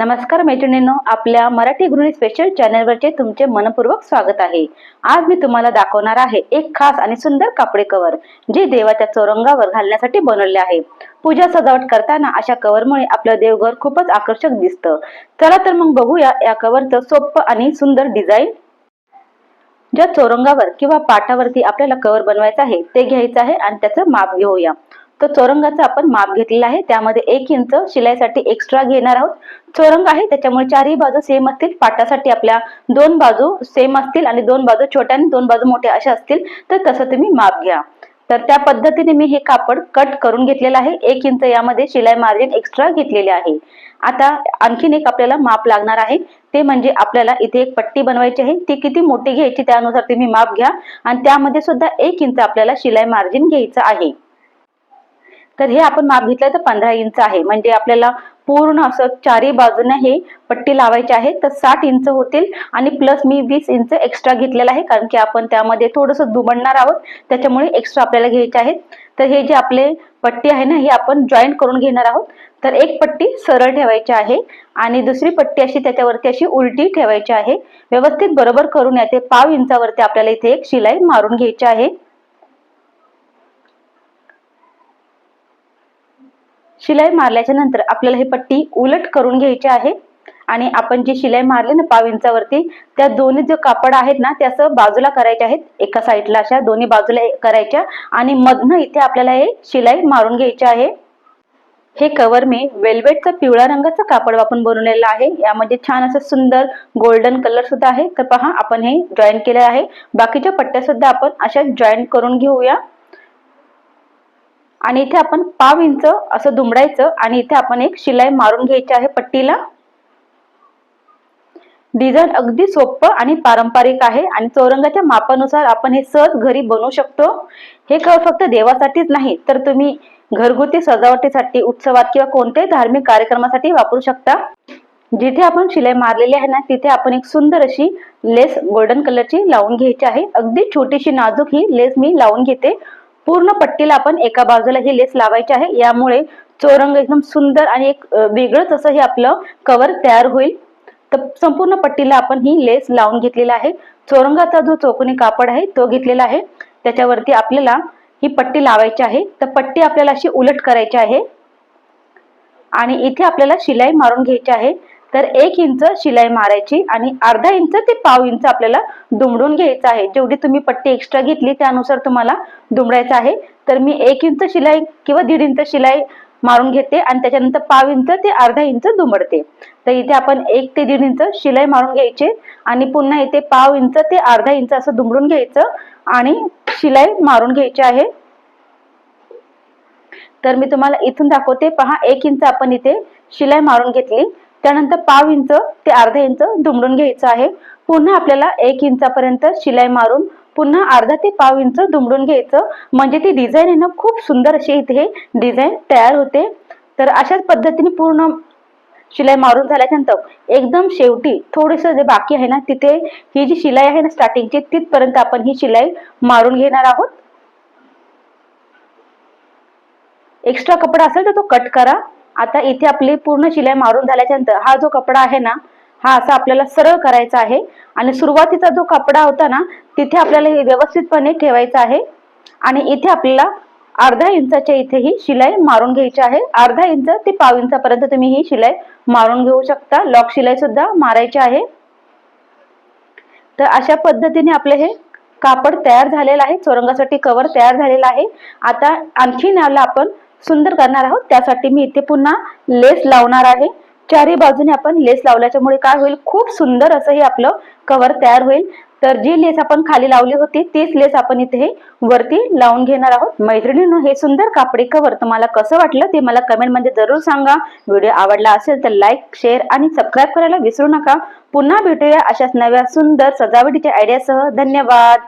नमस्कार मैत्रिणींनो आपल्या मराठी गृहिणी स्पेशल चॅनलवरचे तुमचे मनपूर्वक स्वागत आहे. आज मी तुम्हाला दाखवणार आहे एक खास आणि सुंदर कापडे कवर जे देवाच्या चौरंगावर घालण्यासाठी बनवले आहे. पूजा सजावट करताना अशा कवरमुळे आपलं देवघर खूपच आकर्षक दिसतं. चला तर मग बघूया या कवरचं सोपं आणि सुंदर डिझाईन ज्या चौरंगावर किंवा पाटावरती आपल्याला कवर बनवायचं आहे ते घ्यायचं आहे आणि त्याचं माप घेऊया. तर चोरंगाचा आपण माप घेतलेला आहे. त्यामध्ये एक इंच शिलाईसाठी एक्स्ट्रा घेणार आहोत. चौरंग आहे त्याच्यामुळे चारही बाजू सेम असतील. पाटासाठी आपल्या दोन बाजू सेम असतील आणि दोन बाजू छोट्या आणि दोन बाजू मोठ्या अशा असतील. तर तसं तुम्ही माप घ्या. तर त्या पद्धतीने मी हे कापड कट करून घेतलेलं आहे. एक इंच यामध्ये शिलाई मार्जिन एक्स्ट्रा घेतलेले आहे. आता आणखीन एक आपल्याला माप लागणार आहे. ते म्हणजे आपल्याला इथे एक पट्टी बनवायची आहे. ती किती मोठी घ्यायची त्यानुसार तुम्ही माप घ्या. आणि त्यामध्ये सुद्धा एक इंच आपल्याला शिलाई मार्जिन घ्यायचं आहे. तर हे आपण माप घेतलं तर पंधरा इंच आहे. म्हणजे आपल्याला पूर्ण असं चारही बाजूने हे पट्टी लावायची आहे. तर साठ इंच होतील आणि प्लस मी वीस इंच एक्स्ट्रा घेतलेला आहे. कारण की आपण त्यामध्ये थोडंसं दुमडणार आहोत. त्याच्यामुळे एक्स्ट्रा आपल्याला घ्यायचे आहेत. तर हे जे आपले पट्टी आहे ना हे आपण जॉईंट करून घेणार आहोत. तर एक पट्टी सरळ ठेवायची आहे आणि दुसरी पट्टी अशी त्याच्यावरती अशी उलटी ठेवायची आहे. व्यवस्थित बरोबर करून येते पाव इंचावरती आपल्याला इथे एक शिलाई मारून घ्यायची आहे. शिलाई मारल्याच्या नंतर आपल्याला ही पट्टी उलट करून घ्यायची आहे. आणि आपण जी शिलाई मारली ना पाव इंचावरती त्या दोन्ही जे कापड आहेत ना ते असं बाजूला करायचे आहेत. एका साईडला अशा दोन्ही बाजूला करायच्या. आणि मधनं इथे आपल्याला हे शिलाई मारून घ्यायची आहे. हे कवर मी वेल्वेटचं पिवळ्या रंगाचं कापड वापरून बनवलेलं आहे. यामध्ये छान असं सुंदर गोल्डन कलर सुद्धा आहे. तर पहा आपण हे जॉईन केले आहे. बाकीच्या पट्ट्या सुद्धा आपण अशा जॉईन करून घेऊया. आणि इथे आपण पाव इंच असं दुमडायचं आणि इथे आपण एक शिलाई मारून घ्यायची आहे पट्टीला. डिझाईन अगदी सोपं आणि पारंपरिक आहे आणि चौरंगाच्या मापानुसार आपण हे सहज घरी बनवू शकतो. हे कवर फक्त देवासाठीच नाही तर तुम्ही घरगुती सजावटीसाठी उत्सवात किंवा कोणत्याही धार्मिक कार्यक्रमासाठी वापरू शकता. जिथे आपण शिलाई मारलेली आहे ना तिथे आपण एक सुंदर अशी लेस गोल्डन कलरची लावून घ्यायची आहे. अगदी छोटीशी नाजूक ही लेस मी लावून घेते. पूर्ण पट्टीला आपण एका बाजूला ही लेस लावायची आहे. यामुळे चौरंग एकदम सुंदर आणि एक वेगळंच असं हे आपलं कवर तयार होईल. तर संपूर्ण पट्टीला आपण ही लेस लावून घेतलेला आहे. चौरंगाचा जो चौकोनी कापड आहे तो घेतलेला आहे. त्याच्यावरती आपल्याला ही पट्टी लावायची आहे. तर पट्टी आपल्याला अशी उलट करायची आहे. आणि इथे आपल्याला शिलाई मारून घ्यायची आहे. तर एक इंच शिलाई मारायची आणि अर्धा इंच ते पाव इंच आपल्याला दुमडून घ्यायचं आहे. जेवढी तुम्ही पट्टी एक्स्ट्रा घेतली त्यानुसार तुम्हाला दुमडायचं आहे. तर मी एक इंच शिलाई किंवा दीड इंच शिलाई मारून घेते आणि त्याच्यानंतर पाव इंच ते अर्धा इंच दुमडते. तर इथे आपण एक ते दीड इंच शिलाई मारून घ्यायचे आणि पुन्हा इथे पाव इंच ते अर्धा इंच असं दुमडून घ्यायचं आणि शिलाई मारून घ्यायची आहे. तर मी तुम्हाला इथून दाखवते. पहा एक इंच आपण इथे शिलाई मारून घेतली. त्यानंतर पाव इंच ते अर्धा इंच दुमडून घ्यायचं आहे. पुन्हा आपल्याला एक इंचापर्यंत शिलाई मारून पुन्हा अर्धा ते पाव इंच दुमडून घ्यायचं. म्हणजे ती डिझाईन आहे ना खूप सुंदर अशी इथे डिझाईन तयार होते. तर अशाच पद्धतीने पूर्ण शिलाई मारून झाल्यानंतर एकदम शेवटी थोडस जे बाकी आहे ना तिथे ही जी शिलाई आहे ना स्टार्टिंगची तिथपर्यंत आपण ही शिलाई मारून घेणार आहोत. एक्स्ट्रा कपडा असेल तर तो कट करा. आता इथे आपली पूर्ण शिलाई मारून झाल्याच्यानंतर हा जो कपडा आहे ना हा असा आपल्याला सरळ करायचा आहे. आणि सुरुवातीचा जो कपडा होता ना तिथे आपल्याला हे व्यवस्थितपणे ठेवायचं आहे. आणि इथे आपल्याला अर्धा इंचाच्या इथे ही शिलाई मारून घ्यायची आहे. अर्धा इंच ते पाव इंचापर्यंत तुम्ही ही शिलाई मारून घेऊ शकता. लॉक शिलाई सुद्धा मारायची आहे. तर अशा पद्धतीने आपले हे कापड तयार झालेलं आहे. चोरंगासाठी कवर तयार झालेला आहे. आता आणखीन याला आपण सुंदर करणार आहोत. त्यासाठी मी इथे पुन्हा लेस लावणार आहे. चारही बाजूने आपण लेस लावल्याच्यामुळे काय होईल? खूप सुंदर असं हे आपलं कवर तयार होईल. तर जी लेस आपण खाली लावली होती तीच लेस आपण इथे वरती लावून घेणार आहोत. मैत्रिणींनो हे सुंदर कापडी कवर तुम्हाला कसं वाटलं ते मला कमेंटमध्ये जरूर सांगा. व्हिडिओ आवडला असेल तर लाईक शेअर आणि सबस्क्राईब करायला विसरू नका. पुन्हा भेटूया अशाच नव्या सुंदर सजावटीच्या आयडियासह धन्यवाद!